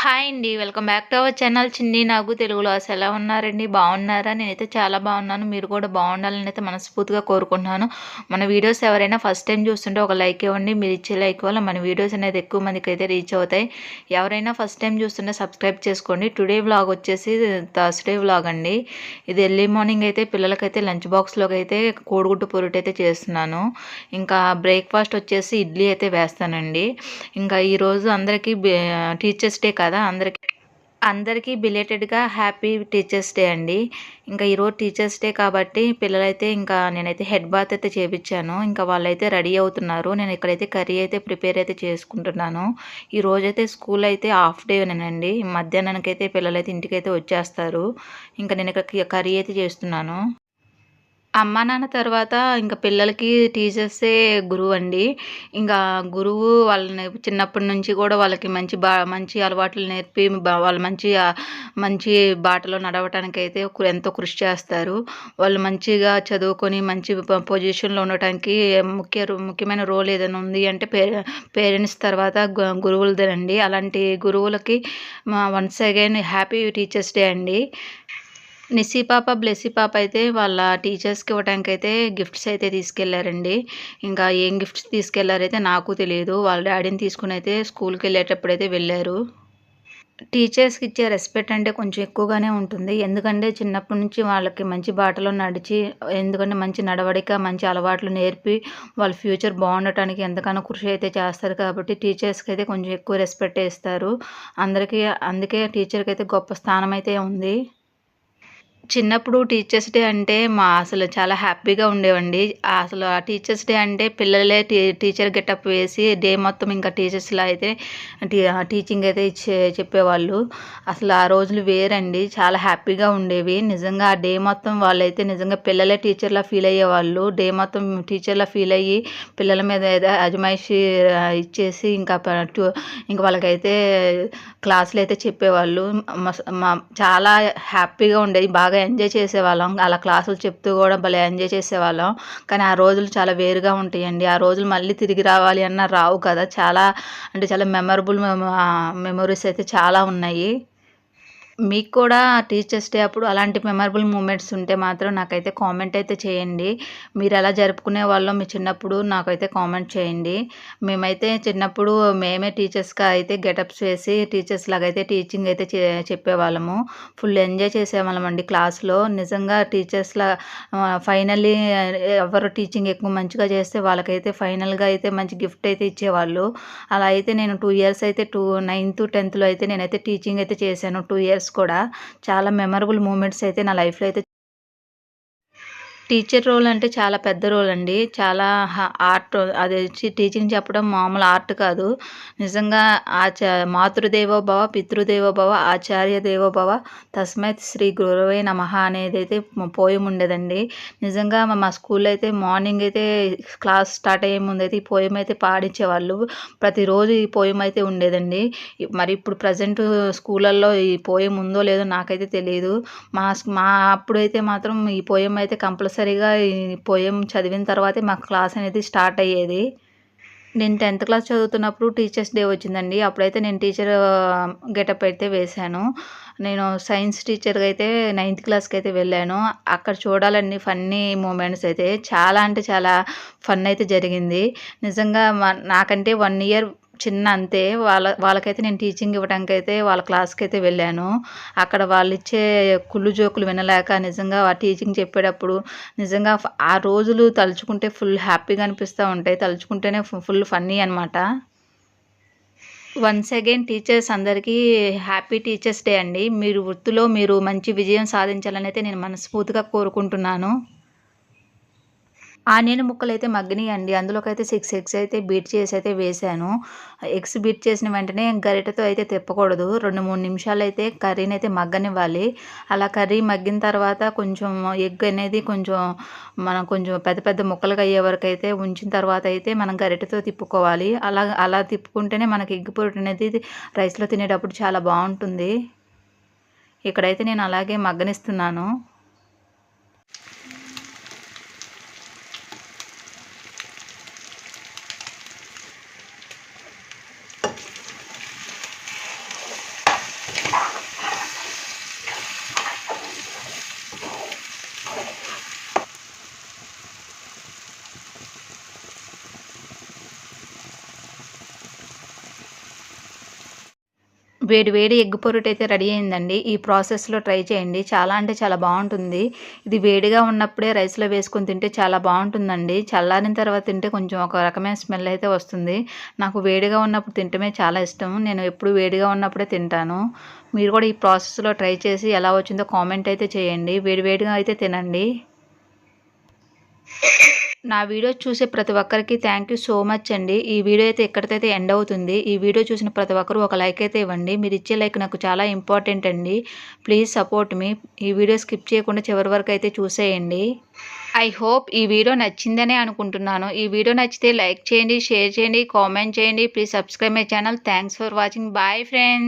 Hi అండి. Welcome back to our channel. Chinni Nagu తెలుగులో అసలు ఎలా ఉన్నారండి? బాగున్నారా? నేనైతే చాలా బాగున్నాను. మీరు కూడా బాగుండాలని అయితే మనస్ఫూర్తిగా కోరుకుంటున్నాను. మన వీడియోస్ ఎవరైనా ఫస్ట్ టైం చూస్తుంటే ఒక లైక్ ఇవ్వండి. మీరు ఇచ్చే లైక్ వల్ల మన వీడియోస్ అనేది ఎక్కువ మందికి అయితే రీచ్ అవుతాయి. ఎవరైనా ఫస్ట్ టైం చూస్తుంటే సబ్స్క్రైబ్ చేసుకోండి. టుడే వ్లాగ్ వచ్చేసి థర్స్డే వ్లాగ్ అండి. ఇది ఎర్లీ మార్నింగ్ అయితే పిల్లలకైతే లంచ్ బాక్స్లోకి అయితే కోడిగుడ్డు పొరుటు అయితే చేస్తున్నాను. ఇంకా బ్రేక్ఫాస్ట్ వచ్చేసి ఇడ్లీ అయితే వేస్తానండి. ఇంకా ఈరోజు అందరికీ టీచర్స్ డే కదా అందరికీ. అందరికీ బిలేటెడ్గా హ్యాపీ టీచర్స్ డే అండి. ఇంకా ఈరోజు టీచర్స్ డే కాబట్టి పిల్లలైతే ఇంకా నేనైతే హెడ్ బాత్ అయితే చేపించాను. ఇంకా వాళ్ళైతే రెడీ అవుతున్నారు. నేను ఇక్కడైతే కర్రీ అయితే ప్రిపేర్ అయితే చేసుకుంటున్నాను. ఈ రోజైతే స్కూల్ అయితే హాఫ్ డేనేనండి మధ్యాహ్నానికి అయితే పిల్లలైతే ఇంటికైతే వచ్చేస్తారు. ఇంకా నేను ఇక్కడ కర్రీ అయితే చేస్తున్నాను. అమ్మ నాన్న తర్వాత ఇంకా పిల్లలకి టీచర్సే గురువు అండి ఇంకా గురువు వాళ్ళని చిన్నప్పటి నుంచి కూడా వాళ్ళకి మంచి బా మంచి అలవాట్లు నేర్పి వాళ్ళు మంచి మంచి బాటలో నడవటానికి అయితే ఎంతో కృషి చేస్తారు. వాళ్ళు మంచిగా చదువుకొని మంచి పొజిషన్లో ఉండటానికి ముఖ్య ముఖ్యమైన రోల్ ఏదైనా ఉంది అంటే పేరెంట్స్ తర్వాత గురువులదేనండి. అలాంటి గురువులకి once again happy teachers day అండి. నిస్సీ పాప బ్లెస్సీ పాప అయితే వాళ్ళ టీచర్స్కి ఇవ్వడానికి అయితే గిఫ్ట్స్ అయితే తీసుకెళ్ళారండి. ఇంకా ఏం గిఫ్ట్స్ తీసుకెళ్ళారైతే నాకు తెలియదు. వాళ్ళ డాడీని తీసుకుని అయితే స్కూల్కి వెళ్ళేటప్పుడు అయితే వెళ్ళారు. టీచర్స్కి ఇచ్చే రెస్పెక్ట్ అంటే కొంచెం ఎక్కువగానే ఉంటుంది. ఎందుకంటే చిన్నప్పటి నుంచి వాళ్ళకి మంచి బాటలో నడిచి ఎందుకంటే మంచి నడవడిక మంచి అలవాట్లు నేర్పి వాళ్ళ ఫ్యూచర్ బాగుండటానికి ఎంతగానో కృషి అయితే చేస్తారు కాబట్టి టీచర్స్కి అయితే కొంచెం ఎక్కువ రెస్పెక్ట్ ఇస్తారు అందరికీ అందుకే టీచర్కి అయితే గొప్ప స్థానం అయితే ఉంది. చిన్నప్పుడు టీచర్స్ డే అంటే మా అసలు చాలా హ్యాపీగా ఉండేవండి. అసలు ఆ టీచర్స్ డే అంటే పిల్లలే టీ టీచర్ గెటప్ వేసి డే మొత్తం ఇంకా టీచర్స్లో అయితే టీచింగ్ అయితే ఇచ్చే చెప్పేవాళ్ళు. అసలు ఆ రోజులు వేరండి. చాలా హ్యాపీగా ఉండేవి. నిజంగా ఆ డే మొత్తం వాళ్ళైతే నిజంగా పిల్లలే టీచర్లా ఫీల్ అయ్యేవాళ్ళు. డే మొత్తం టీచర్లా ఫీల్ అయ్యి పిల్లల మీద ఏదో అజమాయిషి ఇచ్చేసి ఇంకా ఇంకా వాళ్ళకైతే క్లాసులు అయితే చెప్పేవాళ్ళు చాలా హ్యాపీగా ఉండేది బాగా బాగా ఎంజాయ్ చేసేవాళ్ళం. అలా క్లాసులు చెప్తూ కూడా భలే ఎంజాయ్ చేసేవాళ్ళం. కానీ ఆ రోజులు చాలా వేరుగా ఉంటాయండి. ఆ రోజులు మళ్ళీ తిరిగి రావాలి అన్న రావు కదా. చాలా అంటే చాలా మెమరబుల్ మెమొరీస్ అయితే చాలా ఉన్నాయి. మీకు కూడా టీచర్స్ డే అప్పుడు అలాంటి మెమరబుల్ మూమెంట్స్ ఉంటే మాత్రం నాకైతే కామెంట్ అయితే చేయండి. మీరు ఎలా జరుపుకునే వాళ్ళో మీ చిన్నప్పుడు నాకైతే కామెంట్ చేయండి. మేమైతే చిన్నప్పుడు మేమే టీచర్స్గా అయితే గెటప్స్ వేసి టీచర్స్ లాగైతే టీచింగ్ అయితే చెప్పేవాళ్ళము. ఫుల్ ఎంజాయ్ చేసేవాళ్ళం అండి క్లాస్లో నిజంగా టీచర్స్లా ఫైనల్లీ ఎవరు టీచింగ్ ఎక్కువ మంచిగా చేస్తే వాళ్ళకైతే ఫైనల్గా అయితే మంచి గిఫ్ట్ అయితే ఇచ్చేవాళ్ళు. అలా అయితే నేను టూ ఇయర్స్ అయితే టూ నైన్త్ టెన్త్లో అయితే నేనైతే టీచింగ్ అయితే చేశాను. టూ ఇయర్స్ కూడా చాలా మెమరబుల్ మూమెంట్స్ అయితే నా లైఫ్లో అయితే టీచర్ రోల్ అంటే చాలా పెద్ద రోల్ అండి. చాలా ఆర్ట్ అది టీచింగ్ చెప్పడం మామూలు ఆర్ట్ కాదు. నిజంగా ఆచా మాతృదేవో భవ పితృదేవో భవ ఆచార్య దేవో భవ తస్మత్ శ్రీ గురువే నమ అనేది అయితే పోయం ఉండేదండి. నిజంగా మా స్కూల్లో అయితే మార్నింగ్ అయితే క్లాస్ స్టార్ట్ అయ్యే ముందు అయితే ఈ పోయం అయితే పాడించేవాళ్ళు. ప్రతిరోజు ఈ పోయం అయితే ఉండేదండి. మరి ఇప్పుడు ప్రజెంట్ స్కూళ్ళల్లో ఈ పోయం ఉందో లేదో నాకైతే తెలియదు మా మా అప్పుడైతే మాత్రం ఈ పోయం అయితే కంపల్సరీ కంపల్సరీగా ఈ పోయం చదివిన తర్వాతే మాకు క్లాస్ అనేది స్టార్ట్ అయ్యేది. నేను టెన్త్ క్లాస్ చదువుతున్నప్పుడు టీచర్స్ డే వచ్చిందండి. అప్పుడైతే నేను టీచర్ గెటప్ అయితే వేశాను. నేను సైన్స్ టీచర్గా అయితే నైన్త్ క్లాస్కి అయితే వెళ్ళాను. అక్కడ చూడాలండి ఫన్నీ మూమెంట్స్ అయితే చాలా అంటే చాలా ఫన్ అయితే జరిగింది. నిజంగా నాకంటే వన్ ఇయర్ చిన్న అంతే. వాళ్ళ వాళ్ళకైతే నేను టీచింగ్ ఇవ్వడానికి అయితే వాళ్ళ క్లాస్కి అయితే వెళ్ళాను. అక్కడ వాళ్ళు ఇచ్చే కుళ్ళు జోకులు వినలేక నిజంగా ఆ టీచింగ్ చెప్పేటప్పుడు నిజంగా ఆ రోజులు తలుచుకుంటే ఫుల్ హ్యాపీగా అనిపిస్తూ ఉంటాయి. తలుచుకుంటేనే ఫుల్ ఫన్నీ అనమాట వన్స్ అగైన్ టీచర్స్ అందరికీ హ్యాపీ టీచర్స్ డే అండి. మీరు వృత్తిలో మీరు మంచి విజయం సాధించాలని అయితే నేను మనస్ఫూర్తిగా కోరుకుంటున్నాను. ఆనియన్ ముక్కలు అయితే మగ్గినాయి అండి అందులోకి అయితే సిక్స్ ఎగ్స్ అయితే బీట్ చేసి అయితే వేసాను. ఎగ్స్ బీట్ చేసిన వెంటనే గరిటతో అయితే తిప్పకూడదు. రెండు మూడు నిమిషాలు అయితే కర్రీని అయితే మగ్గనివ్వాలి. అలా కర్రీ మగ్గిన తర్వాత కొంచెం ఎగ్ అనేది కొంచెం మనం కొంచెం పెద్ద పెద్ద ముక్కలుగా అయ్యే వరకు అయితే ఉంచిన తర్వాత అయితే మనం గరిటతో తిప్పుకోవాలి. అలా అలా తిప్పుకుంటేనే మనకి ఎగ్ పొడి అనేది రైస్లో తినేటప్పుడు చాలా బాగుంటుంది. ఇక్కడైతే నేను అలాగే మగ్గనిస్తున్నాను. వేడి వేడి ఎగ్ పొరుటు అయితే రెడీ అయిందండి. ఈ ప్రాసెస్లో ట్రై చేయండి. చాలా అంటే చాలా బాగుంటుంది. ఇది వేడిగా ఉన్నప్పుడే రైస్లో వేసుకొని తింటే చాలా బాగుంటుందండి. చల్లారిన తర్వాత తింటే కొంచెం ఒక రకమైన స్మెల్ అయితే వస్తుంది. నాకు వేడిగా ఉన్నప్పుడు తింటమే చాలా ఇష్టం. నేను ఎప్పుడు వేడిగా ఉన్నప్పుడే తింటాను. మీరు కూడా ఈ ప్రాసెస్లో ట్రై చేసి ఎలా వచ్చిందో కామెంట్ అయితే చేయండి. వేడి వేడిగా అయితే తినండి. నా వీడియో చూసే ప్రతి ఒక్కరికి థ్యాంక్ యూ సో మచ్ అండి. ఈ వీడియో అయితే ఎక్కడికైతే ఎండ్ అవుతుంది ఈ వీడియో చూసిన ప్రతి ఒక్కరు ఒక లైక్ అయితే ఇవ్వండి. మీరు ఇచ్చే లైక్ నాకు చాలా ఇంపార్టెంట్ అండి. ప్లీజ్ సపోర్ట్ మీ ఈ వీడియో స్కిప్ చేయకుండా చివరి వరకు అయితే చూసేయండి. ఐ హోప్ ఈ వీడియో నచ్చిందనే అనుకుంటున్నాను. ఈ వీడియో నచ్చితే లైక్ చేయండి షేర్ చేయండి కామెంట్ చేయండి. Please subscribe my channel thanks for watching bye friends